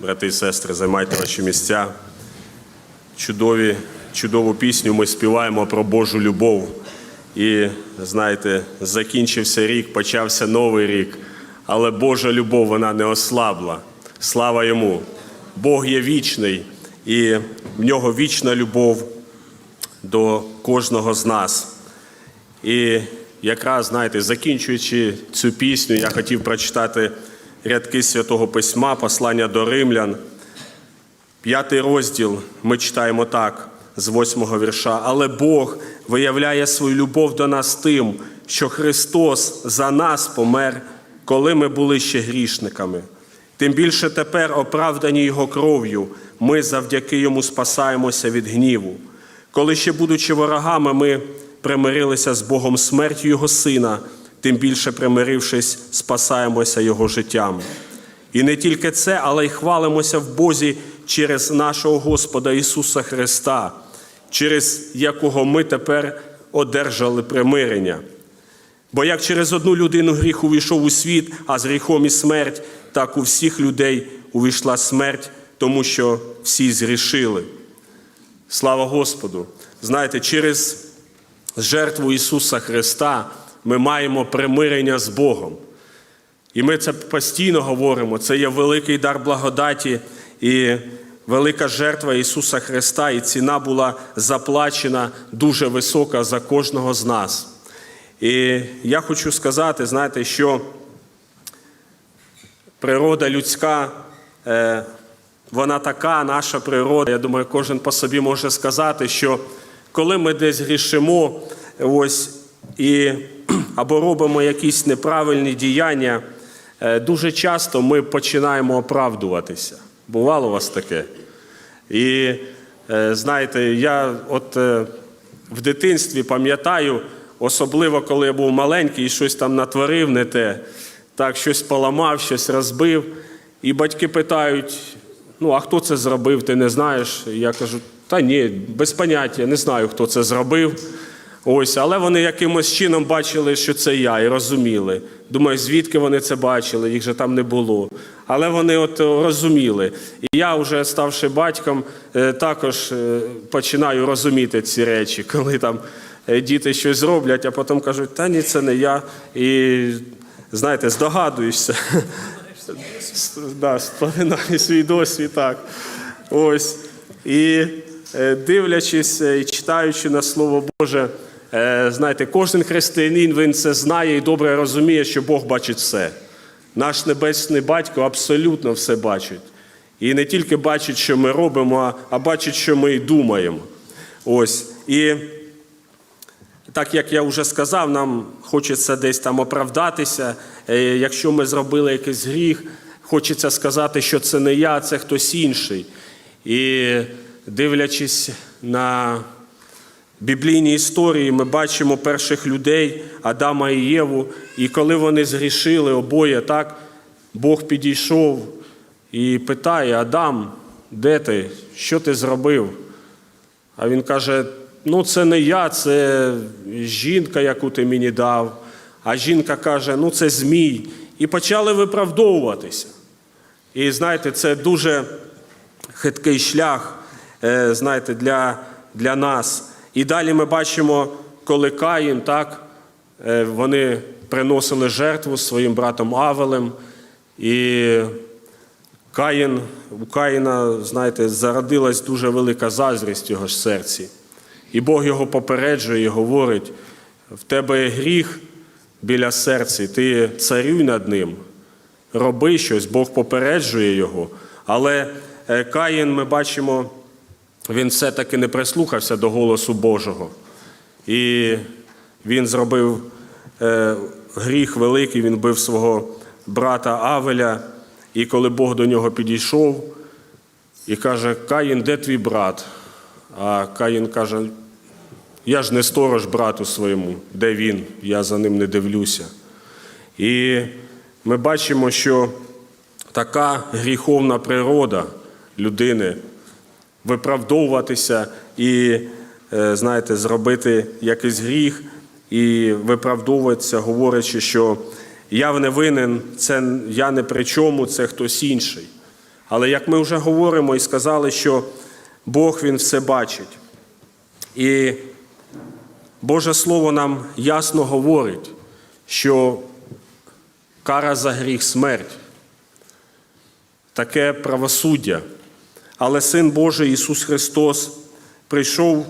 брати і сестри, займайте ваші місця. Чудові, чудову пісню ми співаємо про Божу любов. І знаєте, закінчився рік, почався новий рік, але Божа любов вона не ослабла. Слава йому! Бог є вічний, і в нього вічна любов до кожного з нас. І якраз, знаєте, закінчуючи цю пісню, я хотів прочитати рядки Святого Письма, послання до римлян. П'ятий розділ ми читаємо так з восьмого вірша. Але Бог виявляє свою любов до нас тим, що Христос за нас помер, коли ми були ще грішниками. Тим більше тепер, оправдані Його кров'ю, ми завдяки Йому спасаємося від гніву. Коли ще, будучи ворогами, ми примирилися з Богом смертю Його Сина, тим більше примирившись, спасаємося Його життям. І не тільки це, але й хвалимося в Бозі через нашого Господа Ісуса Христа, через якого ми тепер одержали примирення. Бо як через одну людину гріх увійшов у світ, а з гріхом і смерть, так у всіх людей увійшла смерть, тому що всі згрішили. Слава Господу! Знаєте, через жертву Ісуса Христа ми маємо примирення з Богом. І ми це постійно говоримо. Це є великий дар благодаті і велика жертва Ісуса Христа, і ціна була заплачена дуже висока за кожного з нас. І я хочу сказати, знаєте, що природа людська, е, вона така, наша природа. Я думаю, кожен по собі може сказати, що коли ми десь грішимо, ось і або робимо якісь неправильні діяння, е, дуже часто ми починаємо оправдуватися. Бувало у вас таке? І е, знаєте, я от е, в дитинстві пам'ятаю, особливо коли я був маленький і щось там натворив не те, так, щось поламав, щось розбив. І батьки питають: ну, а хто це зробив, ти не знаєш? І я кажу, та ні, без поняття, не знаю, хто це зробив. Ось, але вони якимось чином бачили, що це я, і розуміли. Думаю, звідки вони це бачили, їх же там не було. Але вони от розуміли. І я, вже ставши батьком, е, також е, починаю розуміти ці речі, коли там е, діти щось зроблять, а потім кажуть, та ні, це не я. І знаєте, здогадуєшся. Споминаю свій досвід так. Ось. І е, дивлячись е, і читаючи на Слово Боже, е, знаєте, кожен християнин він це знає і добре розуміє, що Бог бачить все. Наш небесний батько абсолютно все бачить. І не тільки бачить, що ми робимо, а- бачить, що ми й думаємо. Ось. І так як я вже сказав, нам хочеться десь там оправдатися. Е, Якщо ми зробили якийсь гріх, хочеться сказати, що це не я, це хтось інший. І дивлячись на біблійні історії, ми бачимо перших людей Адама і Єву. І коли вони згрішили обоє, так, Бог підійшов і питає: Адам, де ти? Що ти зробив? А він каже: ну, це не я, це жінка, яку ти мені дав. А жінка каже, ну це змій. І почали виправдовуватися. І знаєте, це дуже хиткий шлях, е, знаєте, для, для нас. І далі ми бачимо, коли Каїн, так, е, вони приносили жертву своїм братом Авелем. І Каїн, у Каїна, знаєте, зародилась дуже велика заздрість в його серці. І Бог його попереджує і говорить: в тебе є гріх біля серця, ти царюй над ним, роби щось, Бог попереджує його. Але е, Каїн, ми бачимо, він все-таки не прислухався до голосу Божого. І він зробив е, гріх великий, він бив свого брата Авеля. І коли Бог до нього підійшов і каже: Каїн, де твій брат? А Каїн каже: Я ж не сторож брату своєму, де він? Я за ним не дивлюся. І ми бачимо, що така гріховна природа людини виправдовуватися і, е, знаєте, зробити якийсь гріх і виправдовуватися, говорячи, що я не винен, це я не при чому, це хтось інший. Але як ми вже говоримо і сказали, що Бог Він все бачить. І Боже Слово нам ясно говорить, що кара за гріх смерть, таке правосуддя. Але Син Божий Ісус Христос прийшов,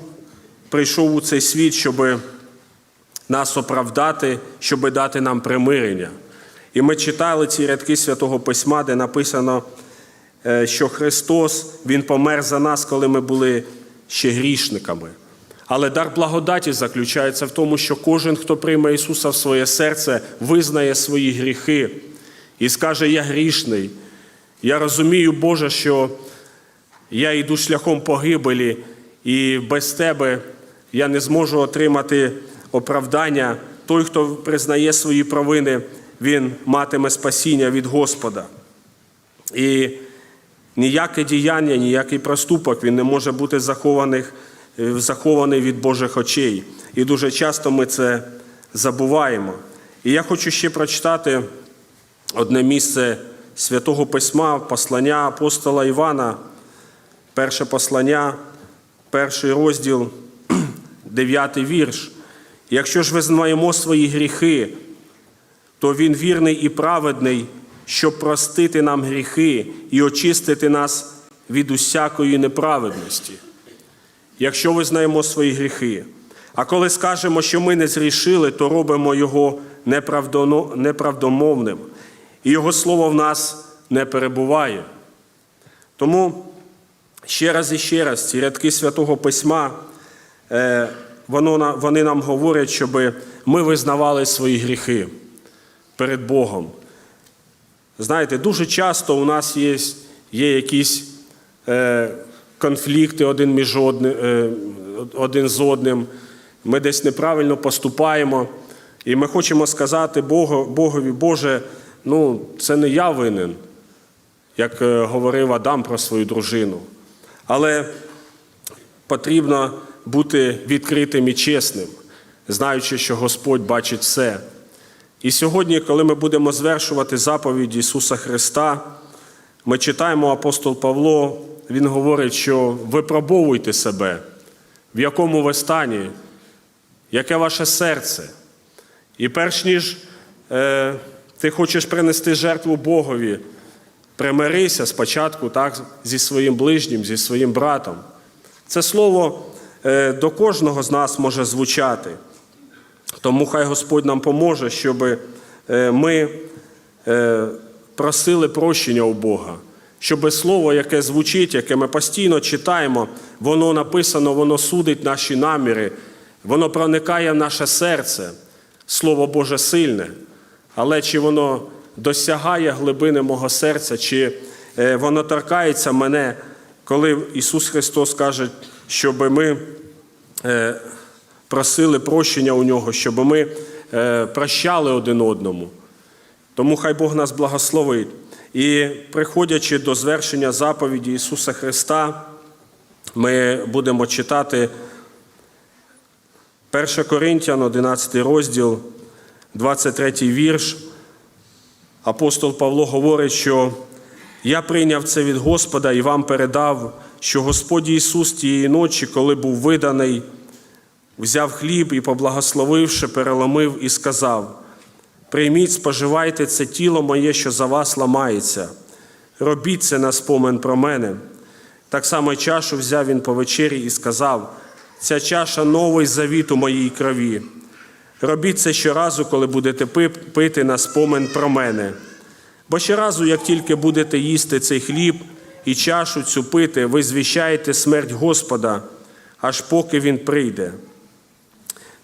прийшов у цей світ, щоб нас оправдати, щоб дати нам примирення. І ми читали ці рядки Святого Письма, де написано, е, що Христос Він помер за нас, коли ми були ще грішниками. Але дар благодаті заключається в тому, що кожен, хто прийме Ісуса в своє серце, визнає свої гріхи і скаже: Я грішний. Я розумію, Боже, що я йду шляхом погибелі, і без Тебе я не зможу отримати оправдання. Той, хто признає свої провини, він матиме спасіння від Господа. І ніяке діяння, ніякий проступок він не може бути захованих, е, захований від Божих очей. І дуже часто ми це забуваємо. І я хочу ще прочитати одне місце Святого Письма, послання апостола Івана, перше послання, перший розділ, дев'ятий вірш. Якщо ж визнаємо свої гріхи, то Він вірний і праведний, щоб простити нам гріхи і очистити нас від усякої неправедності. Якщо визнаємо свої гріхи. А коли скажемо, що ми не зрішили, то робимо його неправдомовним, і Його слово в нас не перебуває. Тому ще раз і ще раз ці рядки Святого Письма, е, вони нам говорять, щоб ми визнавали свої гріхи перед Богом. Знаєте, дуже часто у нас є, є якісь е, конфлікти один, між одним, е, один з одним. Ми десь неправильно поступаємо. І ми хочемо сказати Богу, Богові, Боже, ну це не я винен, як говорив Адам про свою дружину. Але потрібно бути відкритим і чесним, знаючи, що Господь бачить все. І сьогодні, коли ми будемо звершувати заповідь Ісуса Христа, ми читаємо апостол Павло, він говорить, що випробовуйте себе, в якому ви стані, яке ваше серце. І перш ніж е, ти хочеш принести жертву Богові, примирися спочатку так, зі своїм ближнім, зі своїм братом. Це слово е, до кожного з нас може звучати. Тому хай Господь нам поможе, щоб е, ми е, просили прощення у Бога, щоб слово, яке звучить, яке ми постійно читаємо, воно написано, воно судить наші наміри, воно проникає в наше серце. Слово Боже сильне, але чи воно досягає глибини мого серця, чи е, воно торкається мене, коли Ісус Христос каже, щоб ми е, просили прощення у нього, щоб ми е, прощали один одному. Тому хай Бог нас благословить. І приходячи до звершення заповіді Ісуса Христа, ми будемо читати 1 Коринтян, 11 розділ, 23 вірш. Апостол Павло говорить, що я прийняв це від Господа і вам передав, що Господь Ісус тієї ночі, коли був виданий, взяв хліб і, поблагословивши, переломив і сказав: Прийміть, споживайте це тіло моє, що за вас ламається. Робіть це на спомин про мене. Так само й чашу взяв він по вечері і сказав: Ця чаша новий завіт у моїй крові. Робіть це щоразу, коли будете пити на спомин про мене. Бо щоразу, як тільки будете їсти цей хліб і чашу цю пити, ви звіщаєте смерть Господа, аж поки Він прийде.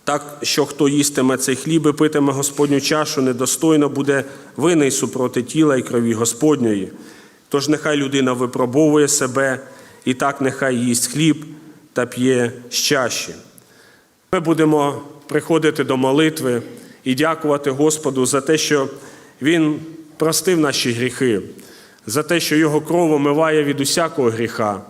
Так, що хто їстиме цей хліб і питиме Господню чашу, недостойно буде винний супроти тіла і крові Господньої. Тож нехай людина випробовує себе, і так нехай їсть хліб та п'є з чаші. Ми будемо приходити до молитви і дякувати Господу за те, що Він простив наші гріхи, за те, що Його кров омиває від усякого гріха.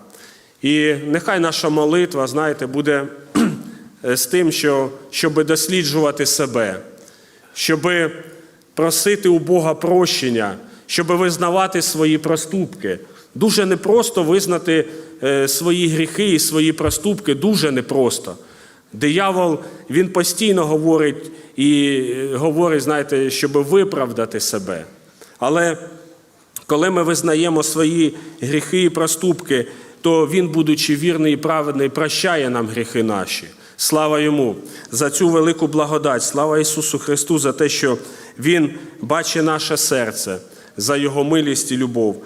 І нехай наша молитва, знаєте, буде з тим, що, щоб досліджувати себе, щоб просити у Бога прощення, щоб визнавати свої проступки, Дуже непросто визнати е, свої гріхи і свої проступки, дуже непросто. Диявол він постійно говорить і е, говорить, знаєте, щоб виправдати себе. Але коли ми визнаємо свої гріхи і проступки, то Він, будучи вірний і праведний, прощає нам гріхи наші. Слава йому за цю велику благодать. Слава Ісусу Христу за те, що Він бачить наше серце, за Його милість і любов.